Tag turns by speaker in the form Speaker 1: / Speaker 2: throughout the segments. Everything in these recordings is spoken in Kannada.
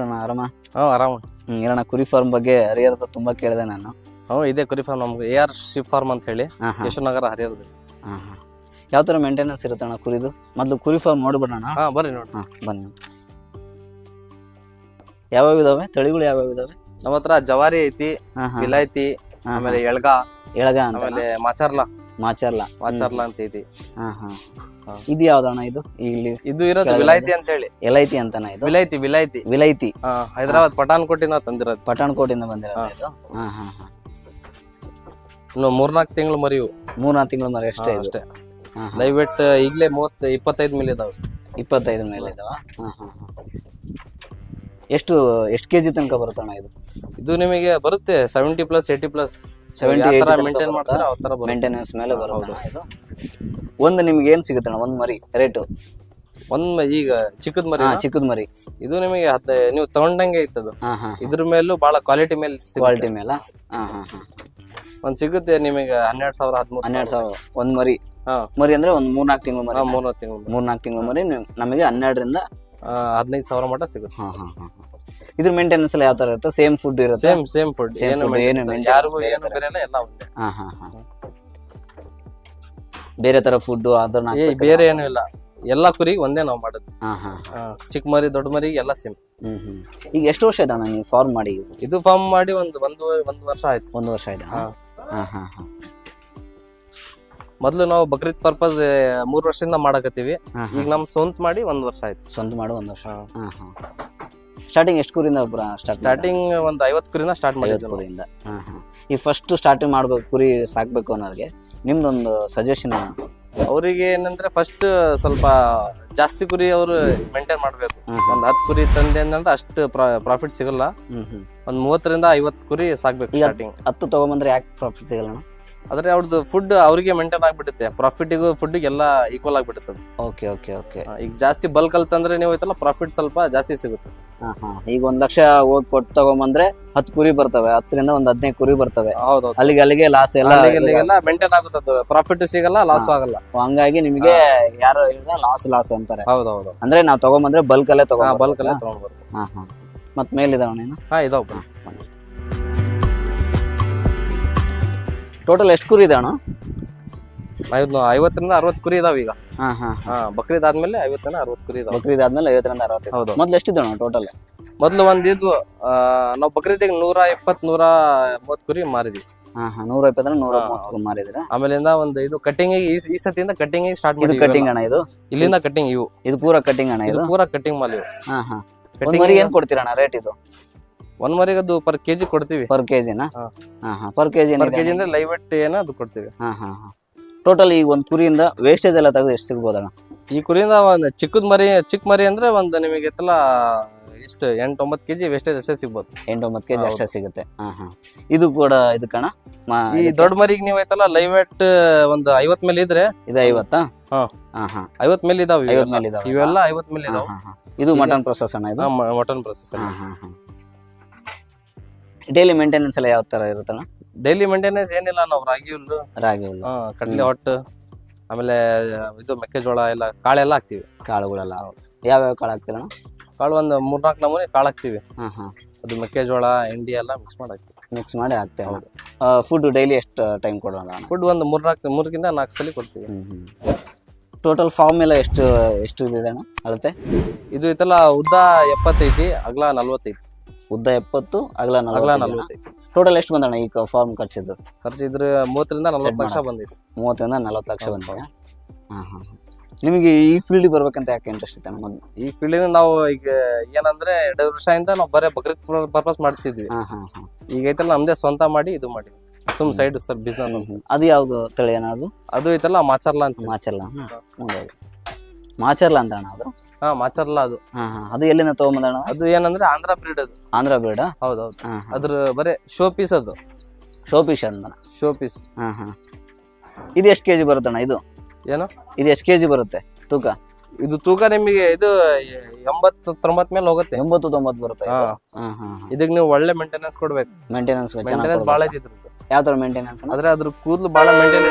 Speaker 1: ನಮಸ್ಕಾರ ಆರಾಮ?
Speaker 2: ಹ್ಞೂ ಆರಾಮ.
Speaker 1: ಹ್ಞೂ ಇರೋಣ ಕುರಿ ಫಾರ್ಮ್ ಬಗ್ಗೆ ಹರಿಹರದ ತುಂಬಾ ಕೇಳಿದೆ ನಾನು.
Speaker 2: ಹ್ಞೂ ಇದೆ ಕುರಿ ಫಾರ್ಮ್ ನಮ್ಗೆ. ಎ ಆರ್ ಶಿಪ್ ಫಾರ್ಮ್ ಅಂತ ಹೇಳಿ.
Speaker 1: ಹಾ ಹಾ.
Speaker 2: ಯಶವಂತನಗರ ಹರಿಹರದ
Speaker 1: ಹಾ ಹಾ. ಯಾವ ಥರ ಮೇಂಟೆನೆನ್ಸ್ ಇರುತ್ತೆ ಅಣ್ಣ ಕುರಿದು? ಮೊದಲು ಕುರಿ ಫಾರ್ಮ್ ನೋಡ್ಬಿಡೋಣ.
Speaker 2: ಹಾ ಬರ್ರಿ ನೋಡಿ
Speaker 1: ಹಾಂ ಬನ್ನಿ. ಯಾವ್ಯಾವ ಇದಾವೆ? ತಳಿಗಳು ಯಾವ್ಯಾವ ಇದಾವೆ?
Speaker 2: ನಮ್ಮ ಹತ್ರ ಜವಾರಿ ಐತಿ
Speaker 1: ಹಾ ಐತಿ
Speaker 2: ವಿಲಾಯ್ತಿ ಆಮೇಲೆ ಎಳ್ಗ
Speaker 1: ಎಳಗ ಅಂತ
Speaker 2: ಆಮೇಲೆ ಮಾಚಾರ್ಲ.
Speaker 1: ಮಾಚರ್ಲ.
Speaker 2: ಮಾಚಾರ್ಲ ಅಂತ ಐತಿ.
Speaker 1: ಹಾ ಹಾ. ಇದು ಯಾವ್ದಣ್ಣ ಇದು? ಇಲ್ಲಿ
Speaker 2: ಇದು ಇರೋದು ವಿಲಾಯ್ತಿ ಅಂತ ಹೇಳಿ
Speaker 1: ಎಲೈತಿ ಅಂತನ ಇದು?
Speaker 2: ವಿಲಾಯ್ತಿ ವಿಲಾಯ್ತಿ.
Speaker 1: ವಿಲೈತಿ
Speaker 2: ಹಾ ಹೈದರಾಬಾದ್ ಪಠಾನ್ಕೋಟಿಂದ ತಂದಿರೋದು.
Speaker 1: ಪಠಾಣ್ಕೋಟಿಂದ ಬಂದಿರೋದು ಇದು? ಹಾ ಹಾ ಹಾ.
Speaker 2: ಇನ್ನು ಮೂರ್ನಾಲ್ಕು ತಿಂಗಳು ಮರಿವು
Speaker 1: ಮೂರ್ನಾಲ್ಕು ತಿಂಗಳ ಮರ ಎಷ್ಟೇ ಇದು?
Speaker 2: ಅಷ್ಟೇ.
Speaker 1: ಹಾ ಹಾ.
Speaker 2: ಲೈವ್ ವೇಟ್ ಈಗಲೇ ಮೂವತ್ತು ಇಪ್ಪತ್ತೈದು ಮೇಲೆ ಇದಾವೆ.
Speaker 1: ಇಪ್ಪತ್ತೈದು ಮೇಲೆ ಇದಾವ? ಹಾ ಹಾ ಹಾ. ಎಷ್ಟು ಎಷ್ಟು ಕೆಜಿ ತನಕ ಬರುತ್ತಣ್ಣ ಇದು?
Speaker 2: ಇದು ನಿಮಗೆ ಬರುತ್ತೆ ಸೆವೆಂಟಿ ಪ್ಲಸ್ ಏಯ್ಟಿ ಪ್ಲಸ್
Speaker 1: 70,
Speaker 2: ಯಾವ
Speaker 1: 80
Speaker 2: ತರ
Speaker 1: ತನಕ
Speaker 2: ಮೇಂಟೈನ್
Speaker 1: ಬರುತ್ತಾ?
Speaker 2: ಮಾಡ್ತಾರೆ ಆ
Speaker 1: ಮೇಂಟೆನೆನ್ಸ್ ಮೇಲೆ ಬರೋದು ಇದು? ಒಂದು ನಿಮ್ಗೆ ಏನ್ ಸಿಗುತ್ತಣ್ಣ ಒಂದ್ ಮರಿ ರೇಟು
Speaker 2: ಒಂದ್ ಈಗ ಚಿಕ್ಕದ ಮರಿ
Speaker 1: ಚಿಕ್ಕದ ಮರಿ.
Speaker 2: ಇದು ನಿಮಗೆ ಹತ್ತ ನೀವು ತಗೊಂಡಂಗೆ
Speaker 1: ಇತ್ತದು
Speaker 2: ಇದ್ರ ಮೇಲೂ ಬಹಳ ಕ್ವಾಲಿಟಿ ಮೇಲೆ.
Speaker 1: ಕ್ವಾಲಿಟಿ ಮೇಲೆ?
Speaker 2: ಒಂದ್ ಸಿಗುತ್ತೆ ನಿಮಗೆ ಹನ್ನೆರಡು ಸಾವಿರ ಹದಿಮೂರು
Speaker 1: ಹನ್ನೆರಡು ಸಾವಿರ. ಒಂದ್ ಮರಿ? ಮರಿ ಅಂದ್ರೆ ಒಂದ್ ಮೂರ್ನಾಲ್ಕು ತಿಂಗಳು ಮರಿ
Speaker 2: ಮೂರ್ನಾಲ್ಕು ತಿಂಗಳು
Speaker 1: ಮೂರ್ನಾಲ್ಕು ತಿಂಗಳು ಮರಿ ನಿಮ್- ನಮಗೆ ಹನ್ನೆರಡರಿಂದ
Speaker 2: ಹದಿನೈದು ಸಾವಿರ ಮಟ್ಟ ಸಿಗುತ್ತೆ.
Speaker 1: ಹಾ ಹಾ ಹಾ ಹಾ. ಇದ್ರ ಮೇಂಟೆನೆನ್ಸ್ ಎಲ್ಲ ಯಾವ ತರ ಇರುತ್ತೆ? ಸೇಮ್ ಫುಡ್ ಇರುತ್ತೆ?
Speaker 2: ಸೇಮ್ ಸೇಮ್ ಫುಡ್
Speaker 1: Same
Speaker 2: ಏನು
Speaker 1: food, ಏನು
Speaker 2: maintenance ಯಾರಿಗೂ ಏನು ಬೇರೆ ಇಲ್ಲ ಎಲ್ಲ ಒಂದೇ.
Speaker 1: ಹಾ ಹಾ ಹಾ. ಬೇರೆ ತರ ಫುಡ್ ಅದನ್ನ
Speaker 2: ಏ ಬೇರೆ ಏನು ಇಲ್ಲ. ಎಲ್ಲಾ ಕುರಿ ಒಂದೇ ನಾವು ಮಾಡೋದು.
Speaker 1: ಹಾ ಹಾ.
Speaker 2: ಆ, ಚಿಕ್ಕ ಮರಿ ದೊಡ್ಡ ಮರಿಗೆ ಎಲ್ಲ ಸೇಮ್
Speaker 1: ಹ್ಮ್ ಹ್ಮ್. ಈಗ ಎಷ್ಟು ವರ್ಷ ಆಯ್ತಣ್ಣ ನೀವು ಫಾರ್ಮ್ ಮಾಡಿ ಇದು?
Speaker 2: ಇದು ಫಾರ್ಮ್ ಮಾಡಿ ಒಂದು ಒಂದು ಒಂದು ವರ್ಷ ಆಯ್ತು.
Speaker 1: ಒಂದು ವರ್ಷ ಆಯ್ತಾ?
Speaker 2: ಹಾ.
Speaker 1: ಹಾ ಹಾ ಹಾ.
Speaker 2: ಮೊದ್ಲು ನಾವು ಬಕ್ರೀದ್ ಪರ್ಪಸ್ ಮೂರ್ ವರ್ಷದಿಂದ ಮಾಡಕತ್ತೀವಿ.
Speaker 1: ಹಾ
Speaker 2: ಈಗ ನಮ್ ಸ್ವಂತ ಮಾಡಿ ಒಂದ್ ವರ್ಷ ಆಯ್ತು.
Speaker 1: ಸ್ವಂತ ಮಾಡಿ ಒಂದ್ ವರ್ಷ.
Speaker 2: ಹಾ.
Speaker 1: ಹಾ. ಹಾ ಸ್ಟಾರ್ಟಿಂಗ್ ಎಷ್ಟು ಕುರಿಯಿಂದ ಸ್ಟಾರ್ಟ್
Speaker 2: ಸ್ಟಾರ್ಟಿಂಗ್ ಒಂದ್ ಐವತ್ ಕುರಿನ ಸ್ಟಾರ್ಟ್
Speaker 1: ಐವತ್ತು
Speaker 2: ಮಾಡಿದ್ವಿ
Speaker 1: ಕುರಿಯಿಂದ. ಹಾ ಹಾ. ಈ ಫಸ್ಟ್ ಸ್ಟಾರ್ಟಿಂಗ್ ಮಾಡ್ಬೇಕು ಕುರಿ ಸಾಕ್ಬೇಕು ಅನ್ನೋರಿಗೆ ನಿಮ್ದೊಂದು ಸಜೆಷನ್
Speaker 2: ಅವರಿಗೆ ಏನಂದ್ರೆ ಫಸ್ಟ್ ಸ್ವಲ್ಪ ಜಾಸ್ತಿ ಕುರಿ ಅವರು ಮೇಂಟೈನ್ ಮಾಡ್ಬೇಕು. ಒಂದ್ ಹತ್ತು ಕುರಿ ತಂದೆ ಅಂದ್ರೆ ಅಷ್ಟು ಪ್ರಾಫಿಟ್ ಸಿಗಲ್ಲ.
Speaker 1: ಹ್ಮ್ ಹ್ಮ್.
Speaker 2: ಒಂದ್ ಮೂವತ್ತರಿಂದ ಐವತ್ ಕುರಿ ಸಾಕ್ಬೇಕು
Speaker 1: ಈಗ-
Speaker 2: ಸ್ಟಾರ್ಟಿಂಗ್
Speaker 1: ಹತ್ತು ತಗೊಂಬಂದ್ರೆ ಯಾಕೆ ಪ್ರಾಫಿಟ್ ಸಿಗಲ್ಲ
Speaker 2: ಆದ್ರೆ ಅವ್ರದ್ದು ಫುಡ್ ಅವ್ರಿಗೆ ಮೇಂಟೈನ್ ಆಗ್ಬಿಡುತ್ತೆ. ಪ್ರಾಫಿಟಿಗೂ ಫುಡ್ಗೆ ಎಲ್ಲ ಈಕ್ವಲ್ ಆಗ್ಬಿಡುತ್ತೆ ಅದು.
Speaker 1: ಓಕೆ ಓಕೆ ಓಕೆ
Speaker 2: ಈಗ ಜಾಸ್ತಿ ಬಲ್ಕ್ ಅಲ್ಲಿ ತಂದ್ರೆ ನೀವು ಐತಲ್ಲ ಪ್ರಾಫಿಟ್ ಸ್ವಲ್ಪ ಜಾಸ್ತಿ ಸಿಗುತ್ತೆ.
Speaker 1: ಹಾ ಹಾ. ಈಗ ಒಂದ್ ಲಕ್ಷ ಹೋಗಿ ಕೊಟ್ಟು ತಗೊಂಬಂದ್ರೆ ಹತ್ ಕುರಿ ಬರ್ತವೆ. ಹತ್ತರಿಂದ ಒಂದ್ ಹದಿನೈದು ಕುರಿ ಬರ್ತವೆ.
Speaker 2: ಹೌದು
Speaker 1: ಅಲ್ಲಿಗೆ ಅಲ್ಲಿಗೆ ಲಾಸ್ ಎಲ್ಲ
Speaker 2: ಅಲ್ಲಿಗೆಲ್ಲ ಮೇಂಟೈನ್ ಆಗುತ್ತೆ ಪ್ರಾಫಿಟ್ ಸಿಗಲ್ಲ ಲಾಸ್ ಆಗಲ್ಲ.
Speaker 1: ಹಂಗಾಗಿ ನಿಮಗೆ ಯಾರು ಹೇಳಿದ್ರೆ ಲಾಸ್ ಲಾಸ್ ಅಂತಾರೆ.
Speaker 2: ಹೌದೌದು.
Speaker 1: ಅಂದ್ರೆ ನಾವ್ ತಗೊಂಬಂದ್ರೆ ಬಲ್ಕ್ ಅಲ್ಲೇ ತಗೋ
Speaker 2: ಬಲ್ಕ್ ಅಲ್ಲೇ ತಗೊಂಡ್ಬರ್ತೀವಿ
Speaker 1: ಹಾ ಹಾ. ಮತ್ ಮೇಲಿದಾವ ಇದಾವ
Speaker 2: ಹಾ ಇದಾವ್
Speaker 1: ಟೋಟಲ್ ಎಷ್ಟು ಕುರಿ ಇದೆ ಅಣ್ಣ?
Speaker 2: ಐವತ್ತು ಐವತ್ತರಿಂದ ಅರವತ್ತು ಕುರಿ ಇದಾವ ಈಗ.
Speaker 1: ಹಾ ಹಾ
Speaker 2: ಹಾ. ಬಕ್ರೀದ್ ಆದ್ಮೇಲೆ ಐವತ್ತರಿಂದ ಅರವತ್ತು ಕುರಿ ಇದಾವೆ.
Speaker 1: ಬಕ್ರೀದ್ ಆದ್ಮೇಲೆ ಐವತ್ತರಿಂದ ಅರವತ್ತು
Speaker 2: ಹೌದು.
Speaker 1: ಮೊದ್ಲು ಎಷ್ಟಿದೆ ಟೋಟಲ್
Speaker 2: ಮೊದಲು ಒಂದ್ ಇದ್ವು ನಾವು ಬಕ್ರೀದಿಗೆ ನೂರ ಇಪ್ಪತ್ತು ನೂರ ಮೂವತ್ತು ಕುರಿ ಮಾರಿದ್ವಿ.
Speaker 1: ನೂರ ಇಪ್ಪತ್ತರ ನೂರ ಮಾರಿದ್ರ
Speaker 2: ಆಮೇಲಿಂದ ಒಂದು ಇದು ಕಟಿಂಗ್ ಈ ಈ ಸತಿಯಿಂದ ಕಟಿಂಗ್ ಸ್ಟಾರ್ಟ್
Speaker 1: ಇದು ಕಟಿಂಗ್ ಅಣ್ಣ ಇದು?
Speaker 2: ಇಲ್ಲಿಂದ ಕಟಿಂಗ್ ಇವು.
Speaker 1: ಇದು ಪೂರ ಕಟಿಂಗ್ ಅಣ್ಣ
Speaker 2: ಇದು ಪೂರಾ ಕಟಿಂಗ್ ಮಾಲ್ ಇವು.
Speaker 1: ಹಾ ಹಾ. ಕಟಿಂಗ್ ಏನ್ ಕೊಡ್ತೀರಣ್ಣ ರೇಟ್ ಇದು?
Speaker 2: ಒಂದ್ ಮರಿಗೆ ಅದು ಪರ್ ಕೆಜಿ ಕೊಡ್ತೀವಿ
Speaker 1: ಪರ್ ಕೆಜಿನ
Speaker 2: ಹಾ.
Speaker 1: ಹಾ. ಹಾ ಪರ್ ಕೆಜಿ
Speaker 2: ಪರ್ ಕೆಜಿ ಅಂದ್ರೆ ಲೈವ್ ವೆಟ್ ಏನೋ ಅದು ಕೊಡ್ತೀವಿ.
Speaker 1: ಹಾ ಹಾ ಹಾ. ಟೋಟಲ್ ಈಗ ಒಂದ್ ಕುರಿಯಿಂದ ವೇಸ್ಟೇಜ್ ಎಲ್ಲ ತೆಗೆದು ಎಷ್ಟು ಸಿಗ್ಬೋದಣ್ಣ?
Speaker 2: ಈ ಕುರಿಯಿಂದ ಒಂದ್ ಚಿಕ್ಕದ್ ಮರಿ ಚಿಕ್ಕ ಮರಿ ಅಂದ್ರೆ ಒಂದ್ ನಿಮಗೆ ಎತ್ತಲ ಎಷ್ಟು ಎಂಟ್ ಒಂಬತ್ತು ಕೆಜಿ ವೇಸ್ಟೇಜ್ ಅಷ್ಟೇ ಸಿಗ್ಬೋದು.
Speaker 1: ಎಂಟು ಒಂಬತ್ತು ಕೆಜಿ ಅಷ್ಟೇ ಸಿಗುತ್ತೆ. ಹಾ ಹಾ. ಇದು ಕೂಡ ಇದು ಕಣ?
Speaker 2: ಈ
Speaker 1: ಇದಕ್ಕೆ-
Speaker 2: ದೊಡ್ಡ ಮರಿಗೆ ನೀವು ಐತಲ್ಲ ಲೈವ್ ವೆಟ್ ಒಂದ್ ಐವತ್ ಮೇಲೆ ಇದ್ರೆ
Speaker 1: ಇದು ಐವತ್ತಾ?
Speaker 2: ಹಾ.
Speaker 1: ಹಾ ಹಾ.
Speaker 2: ಐವತ್ ಮೇಲೆ ಇದಾವ
Speaker 1: ಐವತ್ ಮೇಲೆ ಇದಾವೆ.
Speaker 2: ಇವೆಲ್ಲ ಐವತ್ ಮೇಲೆ
Speaker 1: ಹಾ,
Speaker 2: ಇದಾವ.
Speaker 1: ಹಾ, ಹಾ. ಇದು ಮಟನ್ ಪ್ರೊಸೆಸ್ ಅಣ್ಣ ಇದು?
Speaker 2: ಮಟನ್ ಪ್ರೊಸೆಸ್
Speaker 1: ಹಾ ಹಾ ಹಾ. ಡೈಲಿ ಮೇಂಟೆನೆನ್ಸ್ ಎಲ್ಲ ಯಾವ ತರ ಇರುತ್ತಣ್ಣ?
Speaker 2: ಡೈಲಿ ಮೇಂಟೆನೆನ್ಸ್ ಏನಿಲ್ಲ ನಾವು ರಾಗಿ ಹುಲ್ಲು
Speaker 1: ರಾಗಿ ಹುಲ್ಲು.
Speaker 2: ಆ, ಕಡ್ಲೆ ಹೊಟ್ಟು ಆಮೇಲೆ ಇದು ಮೆಕ್ಕೆಜೋಳ ಎಲ್ಲ ಕಾಳೆಲ್ಲ ಹಾಕ್ತಿವಿ.
Speaker 1: ಕಾಳುಗಳೆಲ್ಲ. ಯಾವ್ಯಾವ ಕಾಳು ಹಾಕ್ತೀರ
Speaker 2: ಕಾಳು ಒಂದು ಮೂರ್ನಾಲ್ಕು ನಮೂನಿ ಕಾಳು ಹಾಕ್ತಿವಿ.
Speaker 1: ಹಾ ಹಾ.
Speaker 2: ಅದು ಮೆಕ್ಕೆಜೋಳ ಎಂಡಿ ಎಲ್ಲ ಮಿಕ್ಸ್ ಮಾಡಿ ಹಾಕ್ತಿವಿ.
Speaker 1: ಮಿಕ್ಸ್ ಮಾಡಿ ಹಾಕ್ತೇವೆ ಫುಡ್ ಡೈಲಿ ಎಷ್ಟು ಟೈಮ್ ಕೊಡೋಣ
Speaker 2: ಫುಡ್ ಒಂದು ಮೂರ್ನಾಲ್ಕು ಮೂರಕ್ಕಿಂತ ನಾಲ್ಕು ಸಲ ಕೊಡ್ತೀವಿ.
Speaker 1: ಟೋಟಲ್ ಫಾರ್ಮ್ ಎಲ್ಲ ಎಷ್ಟು ಎಷ್ಟು ಇದೆ ಅಣ್ಣ ಅಳತೆ?
Speaker 2: ಇದು ಐತಲ್ಲ ಉದ್ದ ಎಪ್ಪತ್ತೈತಿ ಅಗಲ ನಲ್ವತ್ತೈತಿ.
Speaker 1: ಉದ್ದ ಎಪ್ಪತ್ತು ಅಗಲ
Speaker 2: ಅಗಲ
Speaker 1: ಟೋಟಲ್ ಎಷ್ಟು ಬಂದಣ್ಣ ಈ ಫಾರ್ಮ್ ಖರ್ಚಿದ್ದು?
Speaker 2: ಖರ್ಚಿದ್ರೆ ಇದ್ರ ಮೂವತ್ತರಿಂದ ನಲ್ವತ್ತು ಲಕ್ಷ
Speaker 1: ಬಂದಿತ್ತು.
Speaker 2: ಬಂದೈತಿ
Speaker 1: ಮೂವತ್ತರಿಂದ ನಲವತ್ತು ಲಕ್ಷ ಬಂದಿದೆ ಹಾಂ ಹಾಂ ನಿಮಗೆ ಈ ಫೀಲ್ಡಿಗೆ ಬರ್ಬೇಕಂತ ಯಾಕೆ ಇಂಟ್ರೆಸ್ಟ್ ಇತ್ತು ಮೊದಲು?
Speaker 2: ಈ ಫೀಲ್ಡ್ ನಾವು ಈಗ ಏನಂದ್ರೆ ಎರಡು ವರ್ಷದಿಂದ ನಾವು ಬರೀ ಬಕ್ರೀದ್ ಪರ್ಪಸ್ ಮಾಡ್ತಿದ್ವಿ.
Speaker 1: ಹಾಂ ಹಾಂ ಹಾಂ
Speaker 2: ಈಗ ಐತಲ್ಲ ನಮ್ದೇ ಸ್ವಂತ ಮಾಡಿ ಇದು ಮಾಡಿ. ಸುಮ್ ಸೈಡ್ ಸರ್ ಬಿಸ್ನೆಸ್.
Speaker 1: ಅದು ಯಾವ್ದು ತಳಿ ಅಣ್ಣ ಅದು?
Speaker 2: ಅದು ಐತಲ್ಲ ಮಾಚರ್ಲಾ ಅಂತ.
Speaker 1: ಮಾಚರ್ಲ ಮಾಚರ್ಲಾ ಮಾಚರ್ಲ ಅಂತ ಅಣ್ಣ ಅದು?
Speaker 2: ಹಾ ಮಾಚರ್ಲ ಅದು.
Speaker 1: ಹಾ ಹಾ. ಅದು ಎಲ್ಲಿಂದ ತಗೊಂಬಂದಣ್ಣ?
Speaker 2: ಅದು ಏನಂದ್ರೆ ಆಂಧ್ರ ಬ್ರೀಡ್ ಅದು.
Speaker 1: ಆಂಧ್ರ ಬೇಡ
Speaker 2: ಹೌದೌದು.
Speaker 1: ಹಾ ಹಾ.
Speaker 2: ಅದ್ರ ಬರೇ ಶೋ ಪೀಸ್ ಅದು.
Speaker 1: ಶೋ ಪೀಸ್ ಅಂದ
Speaker 2: ಶೋ ಪೀಸ್
Speaker 1: ಹಾ ಹಾ. ಇದು ಎಷ್ಟು ಕೆಜಿ ಬರುತ್ತಣ್ಣ ಇದು?
Speaker 2: ಏನು?
Speaker 1: ಇದು ಎಷ್ಟು ಕೆಜಿ ಬರುತ್ತೆ ತೂಕ?
Speaker 2: ಇದು ತೂಕ ನಿಮಗೆ ಇದು ಎಂಬತ್ತು ತೊಂಬತ್ ಮೇಲೆ ಹೋಗುತ್ತೆ.
Speaker 1: ಎಂಬತ್ತು ತೊಂಬತ್ತು ಬರುತ್ತೆ?
Speaker 2: ಹಾ.
Speaker 1: ಹಾ ಹಾ
Speaker 2: ಇದಕ್ಕೆ ನೀವು ಒಳ್ಳೆ ಮೇಂಟೆನೆನ್ಸ್ ಕೊಡ್ಬೇಕು.
Speaker 1: ಮೇಂಟೆನೆನ್ಸ್
Speaker 2: ಮೇಂಟೆನೆನ್ಸ್ ಭಾಳ ಐತಿ ಇದ್ರದ್ದು
Speaker 1: ಯಾವ ತರ ಮೇಂಟೆನೆನ್ಸ್
Speaker 2: ಆದ್ರೆ ಅದ್ರ ಕೂದ್ಲು ಬಹಳ ಮೇಂಟೈನ್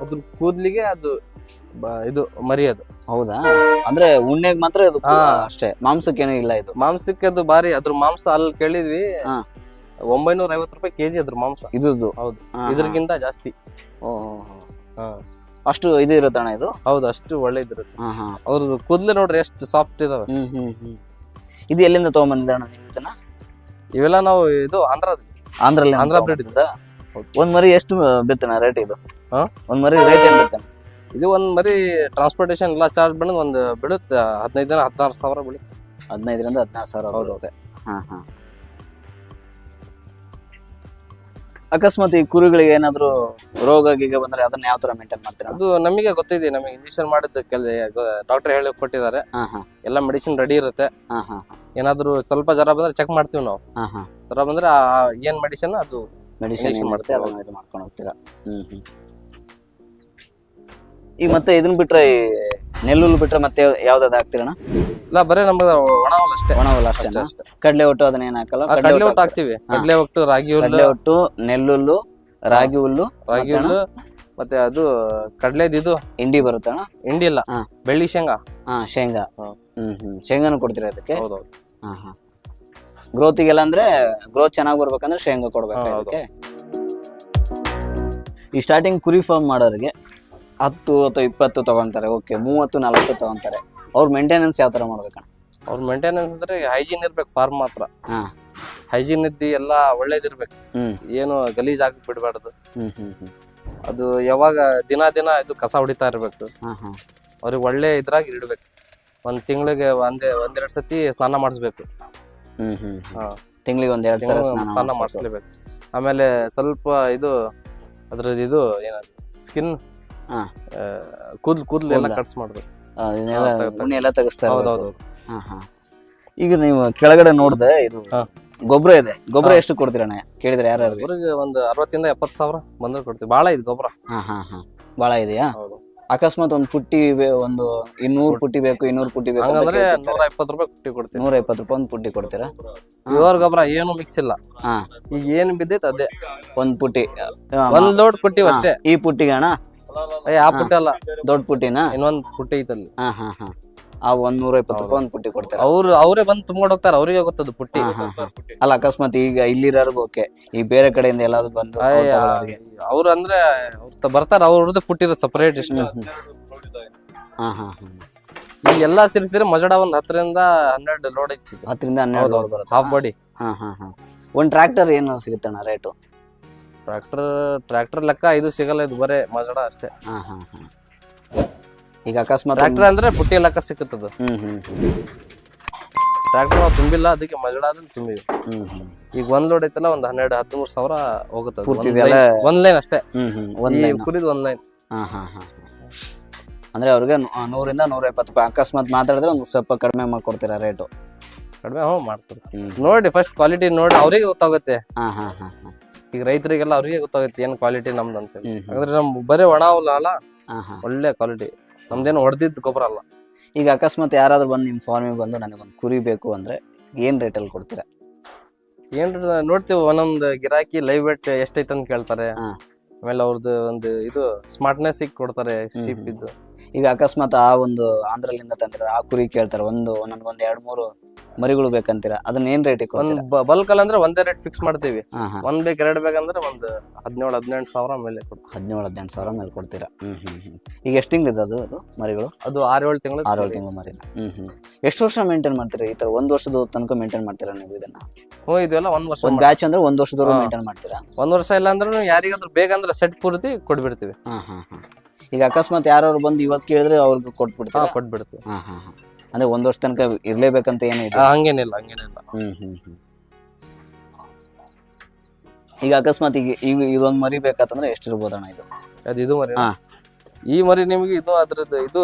Speaker 2: ಅದ್ರ ಕೂದಲಿಗೆ ಅದು ಬ- ಇದು ಮರಿ ಅದು
Speaker 1: ಹೌದಾ? ಅಂದ್ರೆ ಉಣ್ಣೆಗ್ ಮಾತ್ರ ಇದು
Speaker 2: ಹಾ.
Speaker 1: ಅಷ್ಟೇ ಮಾಂಸಕ್ಕೇನು ಇಲ್ಲ ಇದು.
Speaker 2: ಮಾಂಸಕ್ಕೆ ಅದು ಬಾರಿ ಅದ್ರ ಮಾಂಸ ಅಲ್ಲಿ ಕೇಳಿದ್ವಿ.
Speaker 1: ಹಾ.
Speaker 2: ಒಂಬೈನೂರ ಐವತ್ತು ರೂಪಾಯಿ ಕೆಜಿ ಅದ್ರ ಮಾಂಸ.
Speaker 1: ಇದುದು?
Speaker 2: ಹೌದು.
Speaker 1: ಹಾ, ಹಾ.
Speaker 2: ಇದ್ರಗಿಂತ ಜಾಸ್ತಿ.
Speaker 1: ಓ, ಓ, ಓ.
Speaker 2: ಹಾ.
Speaker 1: ಅಷ್ಟು ಇದು ಇರುತ್ತಣ್ಣ ಇದು?
Speaker 2: ಹೌದು ಅಷ್ಟು ಒಳ್ಳೇದಿರುತ್ತೆ
Speaker 1: ಹಾ ಹಾ.
Speaker 2: ಅವ್ರದ್ದು ಕೂದ್ಲೆ ನೋಡ್ರಿ ಎಷ್ಟು ಸಾಫ್ಟ್ ಇದಾವೆ.
Speaker 1: ಹ್ಮ್ ಹ್ಮ್ ಹ್ಮ್. ಇದು ಎಲ್ಲಿಂದ ತಗೊಂಬಂದಿದ್ದಣ್ಣ ನೀವು ಇದನ್ನ?
Speaker 2: ಇವೆಲ್ಲ ನಾವು ಇದು ಆಂಧ್ರ
Speaker 1: ಆಂಧ್ರಲ್ಲಿ
Speaker 2: ಆಂಧ್ರ breed ಇದು.
Speaker 1: ಒಂದ್ ಮರಿ ಎಷ್ಟು ಬಿತ್ತಣ್ಣ ರೇಟ್ ಇದು?
Speaker 2: ಹಾ?
Speaker 1: ಒಂದ್ ಮರಿ ರೇಟ್ ಏನ್ ಬಿತ್ತಣ್ಣ
Speaker 2: ಇದು ಒಂದ್ ಮರಿ ಟ್ರಾನ್ಸ್ಪೋರ್ಟೇಷನ್ ಎಲ್ಲ ಚಾರ್ಜ್ ಬಂದ್ ಒಂದು ಬೀಳುತ್ತೆ ಹದಿನೈದು ದಿನ ಹದಿನಾರು ಸಾವಿರ ಬೀಳುತ್ತೆ.
Speaker 1: ಹದಿನೈದರಿಂದ ಹದಿನಾರು ಸಾವಿರ
Speaker 2: ಹೌದು.
Speaker 1: ಬರುತ್ತೆ ಹಾ ಹಾ. ಅಕಸ್ಮಾತ್ ಈ ಕುರಿಗಳಿಗೆ ಏನಾದ್ರು ರೋಗ ಗೀಗ ಬಂದ್ರೆ ಅದನ್ನ ಯಾವ ತರ ಮೇಂಟೈನ್ ಮಾಡ್ತೀರಾ?
Speaker 2: ಅದು ನಮಗೆ ಗೊತ್ತಿದೆ ನಮಗೆ ಇಂಜೆಕ್ಷನ್ ಮಾಡಿದ ಕೆಲ ಡಾಕ್ಟರ್ ಹೇಳಿ ಕೊಟ್ಟಿದ್ದಾರೆ.
Speaker 1: ಹಾ ಎಲ್ಲಾ
Speaker 2: ಎಲ್ಲ ಮೆಡಿಸಿನ್ ರೆಡಿ ಇರುತ್ತೆ.
Speaker 1: ಹಾ ಹಾ
Speaker 2: ಏನಾದ್ರು ಸ್ವಲ್ಪ ಜ್ವರ ಬಂದ್ರೆ ಚೆಕ್ ಮಾಡ್ತೀವಿ ನಾವು.
Speaker 1: ಹಾ ಹಾ.
Speaker 2: ಜ್ವರ ಬಂದ್ರೆ ಆ ಏನ್ ಮೆಡಿಸಿನ್ ಅದು
Speaker 1: ಮೆಡಿಸಿನ್
Speaker 2: ಮಾಡ್ತೀವಿ
Speaker 1: ಮಾಡ್ತೀರಾ
Speaker 2: ಮಾಡ್ತೀರಾ?
Speaker 1: ಅದನ್ನ ಇದು ಮಾಡ್ಕೊಂಡು ಹೋಗ್ತೀರಾ? ಹ್ಮ್ ಹ್ಮ್. ಈಗ ಮತ್ತೆ ಇದನ್ನ ಬಿಟ್ರೆ ಈ ನೆಲ್ಲುಲ್ಲು ಬಿಟ್ರೆ ಮತ್ತೆ ಯಾವ್ದಾದ್ರು ಹಾಕ್ತಿರಣ
Speaker 2: ಇಲ್ಲ ಬರೀ ನಮ್ದು ಒಣ ಹುಲ್ ಅಷ್ಟೇ.
Speaker 1: ಒಣ ಹುಲ್ಲು
Speaker 2: ಅಷ್ಟೇ ಅಷ್ಟೇ.
Speaker 1: ಕಡ್ಲೆ ಒಟ್ಟು ಅದನ್ನ ಏನ್ ಹಾಕಲ್ಲ?
Speaker 2: ಆ, ಕಡ್ಲೆ ಒಟ್ಟು ಹಾಕ್ತಿವಿ. ಕಡ್ಲೆ ಒಟ್ಟು ರಾಗಿ ಹುಲ್ಲು.
Speaker 1: ಕಡ್ಲೆ ಒಟ್ಟು ನೆಲ್ಲುಲ್ಲು ರಾಗಿ ಹುಲ್ಲು
Speaker 2: ರಾಗಿ
Speaker 1: ಮತ್ತೆ
Speaker 2: ಹುಲ್ಲು ಮತ್ತೆ ಅದು ಕಡ್ಲೆದ್ ಇದು.
Speaker 1: ಇಂಡಿ ಬರುತ್ತಣ್ಣ?
Speaker 2: ಹಿಂಡಿ ಇಲ್ಲ.
Speaker 1: ಹಾ.
Speaker 2: ಬೆಳ್ಳಿ ಶೇಂಗಾ.
Speaker 1: ಹಾ ಶೇಂಗಾ.
Speaker 2: ಹಾ.
Speaker 1: ಹ್ಮ್ ಹ್ಮ್. ಶೇಂಗಾನು ಕೊಡ್ತೀರಾ ಅದಕ್ಕೆ
Speaker 2: ಹೌದೌದು
Speaker 1: ಹಾ ಹಾ. ಗ್ರೋತಿಗೆಲ್ಲ ಅಂದ್ರೆ ಗ್ರೋತ್ ಚೆನ್ನಾಗಿ ಬರ್ಬೇಕಂದ್ರೆ ಶೇಂಗಾ ಕೊಡ್ಬೇಕು
Speaker 2: ಹಾ, ಹೌದು.
Speaker 1: ಅದಕ್ಕೆ ಈ ಸ್ಟಾರ್ಟಿಂಗ್ ಕುರಿ ಫಾರ್ಮ್ ಮಾಡೋರಿಗೆ ಹತ್ತು ಅಥವಾ ಇಪ್ಪತ್ತು ತಗೊಂತಾರೆ. ಓಕೆ ಮೂವತ್ತು ನಲವತ್ತು ತಗೊಂತಾರೆ. ಅವ್ರ ಮೇಂಟೆನೆನ್ಸ್ ಯಾವ ತರ ಮಾಡ್ಬೇಕಣ್ಣ
Speaker 2: ಅವ್ರ ಮೇಂಟೆನೆನ್ಸ್ ಅಂದ್ರೆ ಹೈಜೀನ್ ಇರ್ಬೇಕು ಫಾರ್ಮ್ ಮಾತ್ರ.
Speaker 1: ಹಾ.
Speaker 2: ಹೈಜೀನ್ ಇದ್ದಿ ಎಲ್ಲ ಒಳ್ಳೇದಿರ್ಬೇಕು. ಏನು ಗಲೀಜ್ ಆಗಿ ಬಿಡಬಾರ್ದು. ಅದು ಯಾವಾಗ ದಿನ ದಿನ ಇದು ಕಸ ಹೊಡಿತಾ ಇರ್ಬೇಕು.
Speaker 1: ಹಾ ಹಾ.
Speaker 2: ಅವ್ರಿಗೆ ಒಳ್ಳೆ ಇದ್ರಾಗ ಇಡ್ಬೇಕು. ಒಂದ್ ತಿಂಗಳಿಗೆ ಒಂದೇ ಒಂದೆರಡು ಸತಿ ಸ್ನಾನ ಮಾಡಿಸ್ಬೇಕು. ಹಾ.
Speaker 1: ತಿಂಗಳಿಗೆ ಒಂದ್ ಎರಡು ಸಲ ಸ್ನಾನ
Speaker 2: ಸ್ನಾನ
Speaker 1: ಮಾಡಿಸ್ಬೇಕು.
Speaker 2: ಮಾಡಿಸ್ಲೇಬೇಕು. ಆಮೇಲೆ ಸ್ವಲ್ಪ ಇದು ಅದ್ರದ್ದು ಇದು ಏನದು? ಸ್ಕಿನ್
Speaker 1: ಹಾ.
Speaker 2: ಕೂದ್ಲು ಕೂದ್ಲು ಎಲ್ಲ
Speaker 1: ಕೂದ್ಲ.
Speaker 2: ಕಟ್ಸ್ ಮಾಡ್ಬೇಕು.
Speaker 1: ಇದನ್ನೆಲ್ಲ
Speaker 2: ಹಾ, ತೆಗ್ದು-
Speaker 1: ಉಣ್ಣೆ ಎಲ್ಲ ತೆಗಿಸ್ತಾರೆ
Speaker 2: ಹೌದೌದು
Speaker 1: ಹಾ ಹಾ. ಈಗ ನೀವು ಕೆಳಗಡೆ ನೋಡ್ದೆ ಇದು
Speaker 2: ಹಾ.
Speaker 1: ಗೊಬ್ಬರ ಇದೆ. ಗೊಬ್ಬರ. ಎಷ್ಟು ಕೊಡ್ತೀರಣ್ಣ ಕೇಳಿದ್ರೆ ಯಾರು
Speaker 2: ಗೊಬ್ಬರಿಗೆ ಒಂದು ಅರವತ್ತಿಂದ ಎಪ್ಪತ್ತು ಸಾವಿರ ಬಂದ್ರೆ ಕೊಡ್ತೀವಿ. ಭಾಳ ಇದೆ ಗೊಬ್ಬರ.
Speaker 1: ಹಾ ಹಾ ಹಾ. ಭಾಳ ಇದೆಯಾ?
Speaker 2: ಹೌದು.
Speaker 1: ಅಕಸ್ಮಾತ್ ಒಂದ್ ಪುಟ್ಟಿ ಬೇ- ಒಂದು ಇನ್ನೂರು ಪುಟ್ಟಿ. ಬೇಕು ಇನ್ನೂರು ಪುಟ್ಟಿ ಬೇಕು ಅಂತ
Speaker 2: ಹಂಗಂದ್ರೆ
Speaker 1: ಕೇಳ್ತಿರ್ತಾರೆ.
Speaker 2: ನೂರ ಇಪ್ಪತ್ತು ರೂಪಾಯಿ ಪುಟ್ಟಿ ಕೊಡ್ತೀವಿ.
Speaker 1: ನೂರ ಇಪ್ಪತ್ತು ರೂಪಾಯಿ ಒಂದು ಪುಟ್ಟಿ ಕೊಡ್ತೀರಾ?
Speaker 2: ಪ್ಯೂರ್ ಗೊಬ್ಬರ ಏನು ಮಿಕ್ಸ್ ಇಲ್ಲ.
Speaker 1: ಹಾ.
Speaker 2: ಈಗ ಏನ್ ಬಿದ್ದೈತೆ ಅದೇ.
Speaker 1: ಒಂದ್ ಪುಟ್ಟಿ. ಒಂದು
Speaker 2: ಒಂದ್ ಲೋಡ್ ಕೊಟ್ಟಿವಿ
Speaker 1: ಹಾ,
Speaker 2: ಅಷ್ಟೇ.
Speaker 1: ಈ ಪುಟ್ಟಿಗೆ ಅಣ್ಣ?
Speaker 2: ಏ ಆ ಪುಟ್ಟಿ ಅಲ್ಲ.
Speaker 1: ದೊಡ್ಡ ಪುಟ್ಟಿನ?
Speaker 2: ಇನ್ನೊಂದ್ ಪುಟ್ಟಿ ಐತಲ್ಲಿ.
Speaker 1: ಹಾ ಹಾ ಹಾ. ಆ ಒಂದ್ ನೂರ ಇಪ್ಪತ್ತು ರೂಪಾಯಿ ಒಂದ್ ಪುಟ್ಟಿ ಕೊಡ್ತಾರೆ.
Speaker 2: ಅವ್ರು ಅವರೇ ಬಂದು ತುಂಬ್ಕೊಂಡು ಹೋಗ್ತಾರೆ. ಅವ್ರಿಗೆ ಗೊತ್ತದು ಪುಟ್ಟಿ.
Speaker 1: ಹಾ ಹಾ ಹಾ. ಅಲ್ಲ ಅಕಸ್ಮಾತ್ ಈಗ ಇಲ್ಲಿರೋರ್ಗು ಓಕೆ. ಈ ಬೇರೆ ಕಡೆಯಿಂದ ಎಲ್ಲಾದ್ರು ಬಂದು ಅವ್ರ ತಗೊಳ್ಳೋರಿಗೆ.
Speaker 2: ಅವ್ರು ಅಂದ್ರೆ ಅವ್ರು ಬರ್ತಾರ. ಅವ್ರದ್ದು ಪುಟ್ಟಿರೋದು ಸಪರೇಟ್ ಇಷ್ಟ.
Speaker 1: ಹ್ಮ್, ಹಾ ಹಾ ಹಾ.
Speaker 2: ಈಗ ಎಲ್ಲಾ ಸೇರಿಸಿದ್ರೆ ಮಜಡ ಒಂದ್ ಹತ್ತರಿಂದ ಹನ್ನೆರಡು ಲೋಡ್ ಐತಿ
Speaker 1: ಹತ್ತರಿಂದ ಹನ್ನೆರಡು ಲೋಡ್ ಬರುತ್ತೆ.
Speaker 2: ಹಾಫ್ ಬಾಡಿ
Speaker 1: ಹಾ ಹಾ ಹಾ. ಒಂದ್ ಟ್ರ್ಯಾಕ್ಟರ್ ಏನು ಸಿಗುತ್ತಣ್ಣ ರೇಟು
Speaker 2: ಟ್ರ್ಯಾಕ್ಟರ್ ಟ್ರ್ಯಾಕ್ಟರ್ ಲೆಕ್ಕ ಇದು ಸಿಗಲ್ಲ ಇದು ಬರೇ ಮಜಡ ಅಷ್ಟೇ.
Speaker 1: ಹಾ ಹಾ ಹಾ. ಈಗ ಅಕಸ್ಮಾತ್
Speaker 2: ಟ್ರ್ಯಾಕ್ಟರ್ ಅಂದ್ರೆ ಪುಟ್ಟಿ ಲೆಕ್ಕ ಸಿಕ್ಕುತ್ತದು.
Speaker 1: ಹ್ಮ್
Speaker 2: ಟ್ರ್ಯಾಕ್ಟರ್ ನಾವು ತುಂಬಿಲ್ಲ ಅದಕ್ಕೆ ಮಜಡ ಅದನ್ನ ತುಂಬಿವಿ. ಈಗ ಒಂದ್ ಲೋಡ್ ಐತಲ್ಲ ಒಂದ್ ಹನ್ನೆರಡು ಹದಿಮೂರು ಸಾವಿರ ಹೋಗುತ್ತೆ
Speaker 1: ಪೂರ್ತಿ ಇದೆಲ್ಲ?
Speaker 2: ಒಂದ್ ಲೈನ್ ಅಷ್ಟೇ.
Speaker 1: ಹ್ಮ್ ಒಂದ್
Speaker 2: ಈ
Speaker 1: ಲೈನ್
Speaker 2: ಕುರಿದ್ ಒಂದ್ ಲೈನ್
Speaker 1: ಹಾ ಹಾ ಹಾ ಅಂದ್ರೆ ಅವ್ರಿಗೆ ನೂ- ನೂರಿಂದ ನೂರ ಇಪ್ಪತ್ತು ರೂಪಾಯಿ. ಅಕಸ್ಮಾತ್ ಮಾತಾಡಿದ್ರೆ ಒಂದು ಸ್ವಲ್ಪ ಕಡಿಮೆ ಮಾಡ್ಕೊಡ್ತೀರಾ ರೇಟು?
Speaker 2: ಕಡಿಮೆ ಹ್ಞೂ ಮಾಡ್ತಿರ್ತೀವಿ ನೋಡಿ ಫಸ್ಟ್ ಕ್ವಾಲಿಟಿ ನೋಡಿ ಅವ್ರಿಗೆ ಗೊತ್ತಾಗುತ್ತೆ.
Speaker 1: ಹಾಂ ಹಾಂ ಹಾಂ ಹಾ.
Speaker 2: ಈಗ ರೈತರಿಗೆಲ್ಲ ಅವ್ರಿಗೆ ಗೊತ್ತಾಗುತ್ತೆ ಏನ್ ಕ್ವಾಲಿಟಿ ನಮ್ದು ಅಂತ ಹೇಳಿ. ಯಾಕಂದ್ರೆ ನಮ್ ಬರೀ ಒಣ ಹುಲ್ಲ ಅಲ್ಲ
Speaker 1: ಹಾ ಹಾ.
Speaker 2: ಒಳ್ಳೆ ಕ್ವಾಲಿಟಿ ನಮ್ದೇನು ಹೊಡೆದಿದ್ದು ಗೊಬ್ಬರ ಅಲ್ಲ.
Speaker 1: ಈಗ ಅಕಸ್ಮಾತ್ ಯಾರಾದ್ರೂ ಬಂದು ನಿಮ್ಮ ಫಾರ್ಮಿಗೆ ಬಂದು ನನಗೊಂದು ಕುರಿ ಬೇಕು ಅಂದ್ರೆ ಏನ್ ರೇಟಲ್ಲಿ ಕೊಡ್ತೀರಾ?
Speaker 2: ಏನ್ ನೋಡ್ತೀವಿ ಒಂದೊಂದ್ ಗಿರಾಕಿ ಲೈವ್ ವೇಟ್ ಎಷ್ಟೈತೆ ಅಂತ ಕೇಳ್ತಾರೆ.
Speaker 1: ಹಾ.
Speaker 2: ಆಮೇಲೆ ಅವ್ರದ್ದು ಒಂದು ಇದು ಸ್ಮಾರ್ಟ್ನೆಸ್ ಕೊಡ್ತಾರೆ ಶೀಪ್. ಇದ್ದು.
Speaker 1: ಈಗ ಅಕಸ್ಮಾತ್ ಆ ಒಂದು ಆಂಧ್ರಲಿಂದ ತಂದ್ರೆ ಆ ಕುರಿ ಕೇಳ್ತಾರೆ ಒಂದು ನನ್ಗೊಂದ್ ಎರಡ್ ಮೂರು ಮರಿಗಳು ಬೇಕಂತೀರಾ? ಅದನ್ನ ಏನ್ ರೇಟ್
Speaker 2: ಒಂದ್
Speaker 1: ಬಲ್ಕ್
Speaker 2: ಬಲ್ಕ್ ಅಂದ್ರೆ ಒಂದೇ ರೇಟ್ ಫಿಕ್ಸ್ ಮಾಡ್ತೀವಿ.
Speaker 1: ಹಾ ಹಾ.
Speaker 2: ಒಂದ್ ಬೇಕು ಎರಡ್ ಬೇಕಂದ್ರೆ ಒಂದು ಹದಿನೇಳು ಹದಿನೆಂಟು ಸಾವಿರ ಮೇಲೆ ಕೊಡ್ತೀವಿ.
Speaker 1: ಹದಿನೇಳು ಹದಿನೆಂಟು ಸಾವಿರ ಮೇಲೆ ಕೊಡ್ತೀರಾ? ಹ್ಮ್ ಹ್ಮ್ ಹ್ಮ್. ಈಗ ಎಷ್ಟು ತಿಂಗಳಿದೆ ಅದು ಅದು ಮರಿಗಳು?
Speaker 2: ಅದು ಆರು ಏಳು ತಿಂಗಳು
Speaker 1: ಆರು ಏಳು ತಿಂಗಳು ಮರಿ ಹ್ಮ್ ಹ್ಮ್. ಎಷ್ಟು ವರ್ಷ ಮೇಂಟೈನ್ ಮಾಡ್ತೀರಾ ಈ ತರ? ಒಂದ್ ವರ್ಷದ ತನಕ ಮೇಂಟೈನ್ ಮಾಡ್ತೀರಾ ನೀವು ಇದನ್ನ?
Speaker 2: ಹ್ಞೂ ಇದೆಲ್ಲ ಒಂದ್ ವರ್ಷ
Speaker 1: ಒಂದ್ ಬ್ಯಾಚ್ ಅಂದ್ರೆ ಒಂದ್ ವರ್ಷದವರೆಗೂ
Speaker 2: ಹಾ.
Speaker 1: ಮೇಂಟೈನ್ ಮಾಡ್ತೀರಾ?
Speaker 2: ಒಂದ್ ವರ್ಷ ಇಲ್ಲ ಅಂದ್ರೆ ಯಾರಿಗಾದ್ರೂ ಬೇಕಂದ್ರೆ ಸೆಟ್ ಪೂರ್ತಿ ಕೊಟ್ಬಿಡ್ತೀವಿ.
Speaker 1: ಹಾ ಹಾ ಹಾ. ಈಗ ಅಕಸ್ಮಾತ್ ಯಾರು ಬಂದು ಇವತ್ತು ಕೇಳಿದ್ರೆ ಅವ್ರಿಗೆ
Speaker 2: ಹಾ
Speaker 1: ಕೊಟ್ಬಿಡ್ತೀರಾ
Speaker 2: ಕೊಟ್ಬಿಡ್ತೀವಿ.
Speaker 1: ಹಾ ಹಾ ಹಾ. ಅಂದ್ರೆ ಒಂದ್ ವರ್ಷ ತನಕ ಇರ್ಲೇಬೇಕಂತ ಏನು ಇದೆ
Speaker 2: ಆ, ಹಂಗೇನಿಲ್ಲ ಹಂಗೇನಿಲ್ಲ.
Speaker 1: ಹ್ಮ್ ಹ್ಮ್ ಹ್ಮ್. ಈಗ ಅಕಸ್ಮಾತ್ ಈಗ ಈಗ ಇದೊಂದ್ ಮರಿ ಬೇಕಂತಂದ್ರೆ ಎಷ್ಟು ಇರ್ಬೋದಣ್ಣ ಇದು?
Speaker 2: ಅದು ಇದು ಮರಿ
Speaker 1: ಹಾ.
Speaker 2: ಈ ಮರಿ ನಿಮ್ಗೆ ಇದು ಅದ್ರದ್ದು ಇದು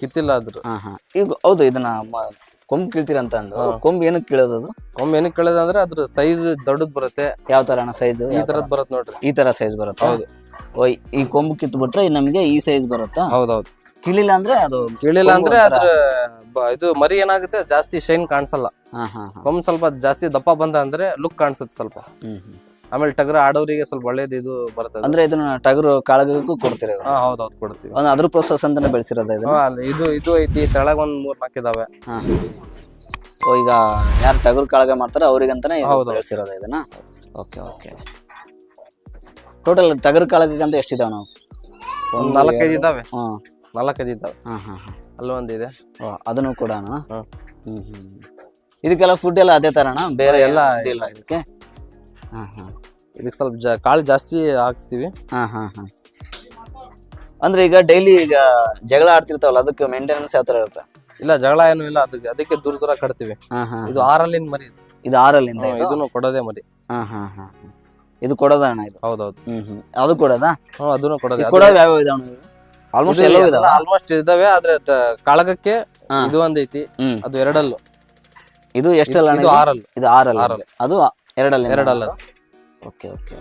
Speaker 2: ಕಿತ್ತಿಲ್ಲ ಅದ್ರ
Speaker 1: ಹಾ ಹಾ. ಈಗ ಹೌದು ಇದನ್ನ ಮ- ಕೊಂಬ್ ಕೀಳ್ತೀರಂತ ಅಂದು. ಕೊಂಬ್ ಏನಕ್ಕೆ ಕೀಳೋದು ಅದು?
Speaker 2: ಒಮ್ಮೆ ಏನಕ್ಕೆ ಕೇಳೋದಂದ್ರೆ ಅದ್ರ ಸೈಜ್ ದೊಡ್ಡದ್ ಬರುತ್ತೆ.
Speaker 1: ಯಾವ ತರ ಅಣ್ಣ ಸೈಜ್
Speaker 2: ಈ ತರದ್ ಬರುತ್ತೆ ನೋಡ್ರಿ.
Speaker 1: ಈ ತರ ಸೈಜ್ ಬರುತ್ತೆ?
Speaker 2: ಹೌದು.
Speaker 1: ಓಯ್ ಈ ಕೊಂಬು ಕಿತ್ತು ಬಿಟ್ರೆ ನಮಗೆ ಈ ಸೈಜ್ ಬರುತ್ತಾ?
Speaker 2: ಹೌದೌದು.
Speaker 1: ಕೀಳಿಲ್ಲ ಅಂದ್ರೆ ಅದು
Speaker 2: ಕೀಳಿಲ್ಲ ಅಂದ್ರೆ ಅದ್ರ ಬ- ಇದು ಮರಿ ಏನಾಗುತ್ತೆ ಜಾಸ್ತಿ ಶೈನ್ ಕಾಣಿಸಲ್ಲ.
Speaker 1: ಹಾ ಹಾ ಹಾ.
Speaker 2: ಕೊಂಬ್ ಸ್ವಲ್ಪ ಜಾಸ್ತಿ ದಪ್ಪ ಬಂದ ಅಂದ್ರೆ ಲುಕ್ ಕಾಣಿಸುತ್ತೆ ಸ್ವಲ್ಪ.
Speaker 1: ಹ್ಮ್ ಹ್ಮ್.
Speaker 2: ಆಮೇಲೆ ಟಗರ ಆಡೋರಿಗೆ ಸ್ವಲ್ಪ ಒಳ್ಳೇದು ಇದು ಬರ್ತದೆ
Speaker 1: ಅಂದ್ರೆ ಇದನ್ನ ಟಗರು ಕಾಳಗಕ್ಕೂ ಕೊಡ್ತೀರಿ
Speaker 2: ಹಾ ಹೌದು ಕೊಡ್ತೀವಿ.
Speaker 1: ಒಂದು ಅದ್ರ ಪ್ರೋಸೆಸ್ ಅಂತಾನೆ ಬೆಳೆಸಿರೋದ ಇದು
Speaker 2: ಹಾ, ಅಲ್ಲಿ ಇದು ಇದು ಐತಿ ತೆಳಗ್ ಒಂದ್ ಮೂರ್ ನಾಲ್ಕು ಇದಾವೆ.
Speaker 1: ಹಾ ಓ ಈಗ ಯಾರು ಟಗರು ಕಾಳಗ ಮಾಡ್ತಾರೋ ಅವ್ರಿಗಂತಾನೆ ಅಂತಾನೆ
Speaker 2: ಹೌದು.
Speaker 1: ಬೆಳೆಸಿರೋದ ಇದನ್ನ? Okay okay. ಟೋಟಲ್ ಟಗರು ಕಾಳಗಂತ ಎಷ್ಟಿದಾವೆ ನಾವು?
Speaker 2: ಒಂದ್ ನಾಲ್ಕೈದು ಇದಾವೆ.
Speaker 1: ಹಾ.
Speaker 2: ನಾಲ್ಕೈದು ಇದಾವೆ.
Speaker 1: ಹಾ ಹಾ ಹಾ.
Speaker 2: ಅಲ್ಲಿ ಒಂದಿದೆ
Speaker 1: ಓ, ಅದನ್ನು ಕೂಡ ಇದಕ್ಕೆಲ್ಲ ಫುಡ್ ಎಲ್ಲ ಅದೇ ತರಣ ಬೇರೆ
Speaker 2: ಎಲ್ಲ
Speaker 1: ಇಲ್ಲ ಇದಕ್ಕೆ? ಹಾ ಹಾ.
Speaker 2: ಇದಕ್ಕೆ ಸ್ವಲ್ಪ ಜಾ ಕಾಳು ಜಾಸ್ತಿ ಹಾಕ್ತಿವಿ.
Speaker 1: ಹಾ ಹಾ ಹಾ. ಅಂದ್ರೆ ಈಗ ಡೈಲಿ ಈಗ ಜಗಳ ಆಡ್ತಿರ್ತಾವಲ್ಲ ಅದಕ್ಕೆ ಮೇಂಟೆನೆನ್ಸ್ ಯಾವ ತರ ಇರುತ್ತೆ?
Speaker 2: ಇಲ್ಲ ಜಗಳ ಏನು ಇಲ್ಲ ಅದಕ್ಕೆ ಅದಕ್ಕೆ ದೂರ ದೂರ ಕಟ್ತೀವಿ.
Speaker 1: ಹಾ ಹಾ
Speaker 2: ಇದು ಆರಲ್ಲಿಂದ ಮರಿ ಇದು.
Speaker 1: ಇದು ಆರಲ್ಲಿಂದ
Speaker 2: ಹ್ಮ್,
Speaker 1: ಇದು?
Speaker 2: ಇದನ್ನು ಕೊಡೋದೇ ಮರಿ.
Speaker 1: ಹಾ ಹಾ ಹಾ. ಇದು ಕೊಡೋದ ಅಣ್ಣ ಇದು?
Speaker 2: ಹೌದೌದು.
Speaker 1: ಹ್ಮ್ ಹ್ಮ್. ಅದು ಕೊಡೋದಾ?
Speaker 2: ಹ್ಮ್ ಅದನ್ನು ಕೊಡೋದೇ.
Speaker 1: ಇದು ಕೊಡೋದು ಯಾವ ಇದಾವ ಆಲ್ಮೋಸ್ಟ್ ಎಲ್ಲವೂ ಇದಾವ.
Speaker 2: ಆಲ್ಮೋಸ್ಟ್ ಇದಾವೆ ಆದ್ರೆ ತ- ಕಾಳಗಕ್ಕೆ
Speaker 1: ಹಾ.
Speaker 2: ಇದು ಒಂದೈತಿ.
Speaker 1: ಹ್ಮ್.
Speaker 2: ಅದು ಎರಡಲ್ಲು.
Speaker 1: ಇದು ಎಷ್ಟಲ್ಲ
Speaker 2: ಇದು? ಆರಲ್ಲು.
Speaker 1: ಇದು ಆರಲ್ಲ.
Speaker 2: ಆರಲ್ಲ.
Speaker 1: ಅದು ಎರಡಲ್ಲ
Speaker 2: ಎರಡಲ್ಲ.
Speaker 1: ಓಕೆ ಓಕೆ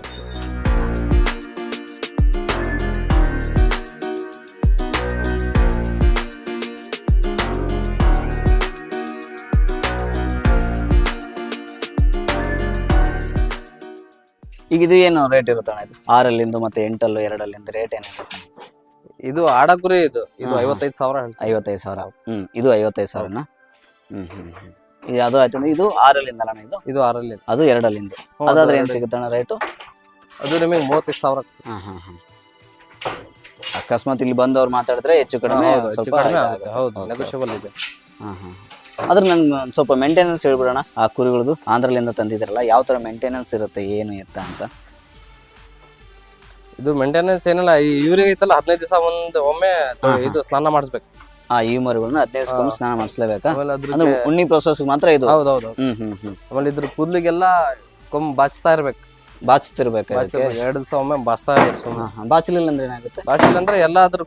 Speaker 1: ಈಗ ಇದು ಏನು ರೇಟ್ ಇರುತ್ತೆ ಅಣ್ಣ ಇದು? ಆರಲ್ಲಿಂದು ಮತ್ತೆ ಎಂಟಲ್ಲು ಎರಡಲ್ಲಿಂದ ರೇಟ್ ಏನಿರುತ್ತೆ?
Speaker 2: ಇದು ಆಡಕುರಿ ಇದು. ಇದು
Speaker 1: ಹಾ.
Speaker 2: ಐವತ್ತೈದು ಸಾವಿರ ಹೇಳ್ತಾರೆ
Speaker 1: ಐವತ್ತೈದು ಸಾವಿರ. ಹ್ಮ್. ಇದು ಐವತ್ತೈದು ಸಾವಿರನ? ಹ್ಮ್ ಹ್ಮ್ ಹ್ಮ್ ಇದು ಅದು ಆಯ್ತು ಅಂದ್ರೆ ಇದು ಆರಲ್ಲಿಂದ ಅಣ್ಣ ಇದು?
Speaker 2: ಇದು ಆರಲ್ಲಿ
Speaker 1: ಅದು ಎರಡಲ್ಲಿಂದ. ಅದಾದ್ರೆ
Speaker 2: ಅದು
Speaker 1: ಏನ್. ಸಿಗುತ್ತೆ ಅಣ್ಣ ರೇಟು
Speaker 2: ಅದು ನಿಮಗೆ ಮೂವತ್ತೈದು ಸಾವಿರ.
Speaker 1: ಹಾ ಹಾ ಹಾ. ಅಕಸ್ಮಾತ್ ಇಲ್ಲಿ ಬಂದವ್ರು ಮಾತಾಡಿದ್ರೆ ಹೆಚ್ಚು ಕಡಿಮೆ ಸ್ವಲ್ಪ ಇದಾಗುತ್ತೆ.
Speaker 2: ಹೌದು. ನೆಗೋಷಿಯಬಲ್ ಇದೆ.
Speaker 1: ಹಾ ಹಾ ಆದ್ರೆ ನಂಗೆ ಒಂದ್ ಸ್ವಲ್ಪ ಮೇಂಟೆನೆನ್ಸ್ ಹೇಳ್ಬಿಡೋಣ. ಆ ಕುರಿಗಳದು ಆಂಧ್ರಲಿಂದ ತಂದಿದ್ರಲ್ಲ ಯಾವ ತರ ಮೇಂಟೆನೆನ್ಸ್ ಇರುತ್ತೆ ಏನು ಎತ್ತ ಅಂತ?
Speaker 2: ಇದು ಮೇಂಟೆನೆನ್ಸ್ ಏನಿಲ್ಲ ಈ ಇವ್ರಿಗೆ ಐತಲ್ಲ ಹದಿನೈದು ದಿವಸ ಒಂದ್ ಒಮ್ಮೆ ತೊಳೆ-. ಇದು ಸ್ನಾನ ಮಾಡಿಸ್ಬೇಕು.
Speaker 1: ಆ ಈ ಮರಿಗಳನ್ನ ಹದಿನೈದು. ಸ್ನಾನ ಮಾಡಿಸ್ಲೇಬೇಕಾ?
Speaker 2: ಆಮೇಲೆ ಅದ್ರ
Speaker 1: ಅಂದ್ರೆ ಉಣ್ಣಿ ಪ್ರೊಸೆಸ್ ಮಾತ್ರ ಇದು?
Speaker 2: ಹೌದೌದು
Speaker 1: ಹ್ಮ್ ಹ್ಮ್ ಹ್ಮ್.
Speaker 2: ಆಮೇಲೆ ಇದ್ರ ಕೂದ್ಲಿಗೆಲ್ಲ ಕೊಮ್ ಬಾಚ್ತಾ ಇರ್ಬೇಕು.
Speaker 1: ಬಾಚ್ತಿರ್ಬೇಕು
Speaker 2: ಬಾಚ್ತಾ
Speaker 1: ಅದಕ್ಕೆ?
Speaker 2: ಇರ್ಬೇಕು. ಎರಡು ದಿವಸ ಒಮ್ಮೆ ಬಾಚ್ತಾ ಇರ್ಬೇಕು ಸುಮ್ಮನೆ
Speaker 1: ಹಾ ಹಾ. ಬಾಚಲಿಲ್ಲ ಅಂದ್ರೆ ಏನಾಗುತ್ತೆ?
Speaker 2: ಬಾಚಲಿಲ್ಲ ಅಂದ್ರೆ ಎಲ್ಲ ಅದ್ರ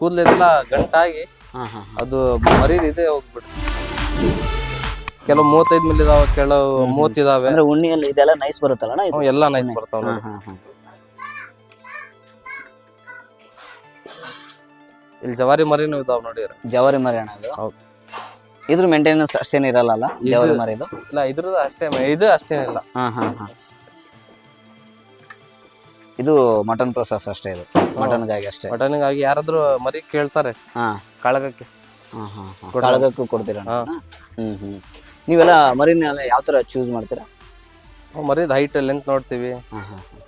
Speaker 2: ಕೂದ್ಲೆಲ್ಲ ಗಂಟಾಗಿ
Speaker 1: ಹಾ ಹಾ ಹಾ.
Speaker 2: ಅದು ಮರಿದಿದೆ ಇದೆ ಹೋಗ್ಬಿಡುತ್ತೆ. ಕೆಲವು ಮೂವತ್ತೈದು ಮಿಲ್ ಇದಾವೆ ಕೆಲವು ಮೂವತ್ತಿದಾವೆ.
Speaker 1: ಅಂದ್ರೆ ಉಣ್ಣಿಯಲ್ಲಿ ಇದೆಲ್ಲ ನೈಸ್ ಬರುತ್ತಲ್ಲ ಅಣ್ಣ ಇದು?
Speaker 2: ಎಲ್ಲ ನೈಸ್ ಬರ್ತಾವ
Speaker 1: ಹಾ
Speaker 2: ನೋಡಿ.
Speaker 1: ಹಾ ಹಾ.
Speaker 2: ಇಲ್ಲಿ ಜವಾರಿ ಮರಿನೂ ಇದಾವ್ ನೋಡಿ
Speaker 1: ಜವಾರಿ ಮರಿ ಅಣ್ಣ ಇದು.
Speaker 2: ಹೌದು.
Speaker 1: ಇದ್ರ ಮೇಂಟೆನೆನ್ಸ್ ಅಷ್ಟೇನ್ ಇರಲ್ಲ ಅಲ್ಲ?
Speaker 2: ಇದು-
Speaker 1: ಜವಾರಿ ಮರಿ ಇದು?
Speaker 2: ಇಲ್ಲ ಇದ್ರದ್ದು ಅಷ್ಟೇ ಇದು ಅಷ್ಟೇನಿಲ್ಲ
Speaker 1: ಹಾ ಹಾ ಹಾ. ಇದು ಮಟನ್ ಪ್ರೊಸೆಸ್ ಅಷ್ಟೇ ಇದು. ಮಟನ್ಗಾಗಿ ಅಷ್ಟೇ.
Speaker 2: ಮಟನ್ಗಾಗಿ ಯಾರಾದ್ರೂ ಮರಿ ಕೇಳ್ತಾರೆ
Speaker 1: ಹಾ.
Speaker 2: ಕಾಳಗಕ್ಕೆ.
Speaker 1: ಹಾ ಹಾ. ಕಾಳಗಕ್ಕೂ ಕೊಡ್ತೀರಾ
Speaker 2: ಹಾ.
Speaker 1: ಹ್ಮ್ ಹ್ಮ್. ನೀವೆಲ್ಲ ಮರಿನ ಯಾವ ತರ ಚೂಸ್ ಮಾಡ್ತೀರಾ?
Speaker 2: ಮರಿದ್ ಹೈಟ್ ಲೆಂತ್ ನೋಡ್ತೀವಿ.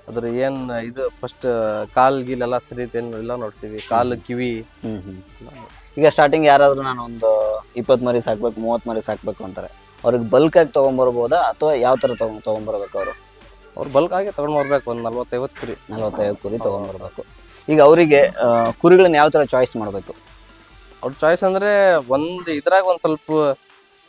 Speaker 2: ಅದ್ರ ಏನ್ ಇದು ಫಸ್ಟ್ ಕಾಲ್ ಗೀಲ್ ಎಲ್ಲ ಸರಿ ಎಲ್ಲ ನೋಡ್ತೀವಿ. ಕಾಲು ಕಿವಿ.
Speaker 1: ಈಗ ಸ್ಟಾರ್ಟಿಂಗ್ ಯಾರಾದ್ರೂ ನಾನು ಒಂದು ಇಪ್ಪತ್ತು ಮರಿ ಸಾಕ್ಬೇಕು ಮೂವತ್ತು ಮರಿ ಸಾಕ್ಬೇಕು ಅಂತಾರೆ. ಅವ್ರಿಗೆ ಬಲ್ಕ್ ಆಗಿ ತಗೊಂಡ್ಬರ್ಬೋದಾ ಅಥವಾ ಯಾವ ತರ ತಗೊಂಡ್ ತಗೊಂಡ್ಬರ್ಬೇಕು ಅವರು?
Speaker 2: ಅವ್ರು ಬಲ್ಕ್ ಆಗಿ ತಗೊಂಡ್ ಬರ್ಬೇಕು ಒಂದ್ ನಲ್ವತ್ತೈವತ್ತು ಕುರಿ.
Speaker 1: ನಲ್ವತ್ತೈವತ್ತು ಕುರಿ ತಗೊಂಡ್ಬರ್ಬೇಕು ಈಗ ಅವರಿಗೆ ಕುರಿಗಳನ್ನ ಯಾವ ತರ ಚಾಯ್ಸ್ ಮಾಡಬೇಕು?
Speaker 2: ಅವ್ರ ಚಾಯ್ಸ್ ಅಂದ್ರೆ ಒಂದ್ ಇದ್ರಾಗ ಒಂದ್ ಸ್ವಲ್ಪ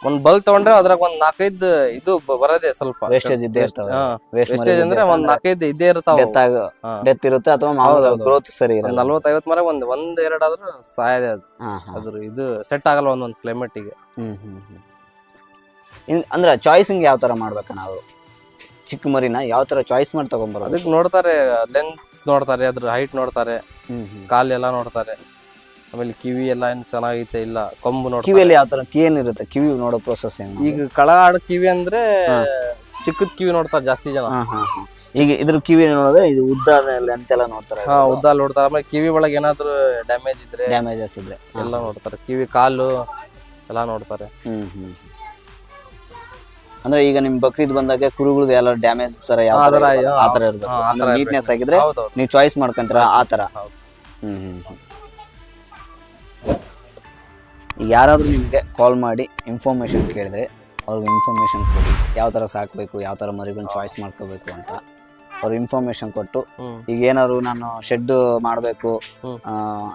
Speaker 2: ಒಂದ್ ಬಲ್ ತಗೊಂಡ್ರೆ ಅದ್ರಾಗ ಒಂದ್ ನಾಲ್ಕೈದು ಇದು ಬ- ಬರೋದೇ ಸ್ವಲ್ಪ.
Speaker 1: ವೇಸ್ಟೇಜ್ ಇದ್ದೇ ಇರ್ತಾವ
Speaker 2: ವೇಸ್ಟೇಜ್ ಅಂದ್ರೆ ಒಂದ್ ನಾಲ್ಕೈದು ಇದ್ದೇ ಇರ್ತಾವ.
Speaker 1: ಡೆತ್ ಆಗ
Speaker 2: ಹಾ.
Speaker 1: ಡೆತ್ ಇರುತ್ತೆ ಅಥವಾ ಮಾಮೂಲು
Speaker 2: ಹೌದೌದು.
Speaker 1: ಗ್ರೋತ್ ಸರಿ
Speaker 2: ಒಂದ್
Speaker 1: ಇರಲ್ಲ
Speaker 2: ಐವತ್ ಮರ ಒಂದ್ ಒಂದ್ ಎರಡ್ ಆದ್ರೂ ಸಾಯದೆ ಅದು.
Speaker 1: ಹಾ ಹಾ.
Speaker 2: ಅದ್ರ ಇದು ಸೆಟ್ ಆಗಲ್ಲ ಒಂದೊಂದ್ ಕ್ಲೈಮೇಟಿಗೆ
Speaker 1: ಹ್ಮ್ ಹ್ಮ್ ಹ್ಮ್. ಇನ್ ಅಂದ್ರೆ ಚಾಯ್ಸಿಂಗ್ ಯಾವ ತರ ಮಾಡ್ಬೇಕಣ್ಣ ನಾವು? ಚಿಕ್ಕ ಮರಿನ ಯಾವ ತರ ಚಾಯ್ಸ್ ಮಾಡಿ ತಗೊಂಡ್ಬರೋದು
Speaker 2: ಅದಕ್ಕೆ ನೋಡ್ತಾರೆ ಲೆಂತ್ ನೋಡ್ತಾರೆ ಅದ್ರ ಹೈಟ್ ನೋಡ್ತಾರೆ
Speaker 1: ಹ್ಮ್ ಹ್ಮ್.
Speaker 2: ಕಾಲ್ ಎಲ್ಲಾ ನೋಡ್ತಾರೆ. ಆಮೇಲೆ ಕಿವಿ ಎಲ್ಲ ಏನ್ ಚೆನ್ನಾಗೈತೆ ಇಲ್ಲ ಕೊಂಬು ನೋಡಿ
Speaker 1: ಕಿವಿಯಲ್ಲಿ ಯಾವ ತರ ಕಿ ಏನಿರುತ್ತೆ ಕಿವಿ ನೋಡೋ ಪ್ರೊಸೆಸ್ ಏನು?
Speaker 2: ಈಗ ಕಳ ಆಡ ಕಿವಿ ಅಂದ್ರೆ ಚಿಕ್ಕದ ಕಿವಿ ನೋಡ್ತಾರೆ ಜಾಸ್ತಿ ಜನ.
Speaker 1: ಈಗ ಇದ್ರ ಕಿವಿ ನೋಡಿದ್ರೆ ಇದು ಉದ್ದ ಅಂತೆಲ್ಲ ನೋಡ್ತಾರೆ.
Speaker 2: ಹಾ ಉದ್ದ ನೋಡ್ತಾರೆ. ಆಮೇಲೆ ಕಿವಿ ಒಳಗೆ ಏನಾದ್ರು ಡ್ಯಾಮೇಜ್ ಇದ್ರೆ
Speaker 1: ಡ್ಯಾಮೇಜಸ್ ಇದ್ರೆ.
Speaker 2: ಎಲ್ಲ ನೋಡ್ತಾರೆ. ಕಿವಿ ಕಾಲು ಎಲ್ಲ ನೋಡ್ತಾರೆ.
Speaker 1: ಹ್ಮ್ ಹ್ಮ್ ಅಂದ್ರೆ ಈಗ ನಿಮ್ ಬಕ್ರೀದ್ ಬಂದಾಗ ಕುರುಗಳದ್ದು ಎಲ್ಲ ಡ್ಯಾಮೇಜ್ ತರ ಯಾವ
Speaker 2: ಆ ತರ,
Speaker 1: ಇರ್ಬೇಕು. ನೀಟ್ನೆಸ್ ಆಗಿದ್ರೆ ನೀವು ಚಾಯ್ಸ್ ಮಾಡ್ಕೊಂತೀರ ಆ ತರ? ಹ್ಮ್ ಹ್ಮ್. ಯಾರಾದ್ರೂ ನಿಮಗೆ ಕಾಲ್ ಮಾಡಿ ಇನ್ಫಾರ್ಮೇಷನ್ ಕೇಳಿದ್ರೆ ಅವ್ರಿಗೆ ಇನ್ಫಾರ್ಮೇಷನ್ ಕೊಡಿ. ಯಾವ ಥರ ಸಾಕಬೇಕು ಯಾವ ಥರ ಮರಿಗಳನ್ನ ಚಾಯ್ಸ್ ಮಾಡ್ಕೋಬೇಕು ಅಂತ. ಅವ್ರು ಇನ್ಫಾರ್ಮೇಶನ್ ಕೊಟ್ಟು ಈಗ ಏನಾದ್ರು ನಾನು ಶೆಡ್ ಮಾಡಬೇಕು.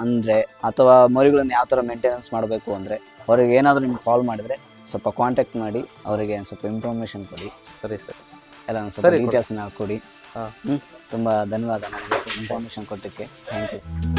Speaker 1: ಅಂದರೆ ಅಥವಾ ಮರಿಗಳನ್ನ ಯಾವ ಥರ ಮೇಂಟೆನೆನ್ಸ್ ಮಾಡಬೇಕು ಅಂದರೆ ಅವ್ರಿಗೆ ಏನಾದರೂ ನಿಮ್ಗೆ ಕಾಲ್ ಮಾಡಿದರೆ ಸ್ವಲ್ಪ ಕಾಂಟ್ಯಾಕ್ಟ್ ಮಾಡಿ ಅವರಿಗೆ ಸ್ವಲ್ಪ ಇನ್ಫಾರ್ಮೇಷನ್ ಕೊಡಿ.
Speaker 2: ಸರಿ ಸರಿ.
Speaker 1: ಎಲ್ಲ ಒಂದು ಸ್ವಲ್ಪ. ಡೀಟೇಲ್ಸ್ನ ಕೊಡಿ. ಹ್ಞೂ ತುಂಬ ಧನ್ಯವಾದ ನನಗೆ ಇನ್ಫಾರ್ಮೇಶನ್ ಕೊಟ್ಟಕ್ಕೆ. Thank you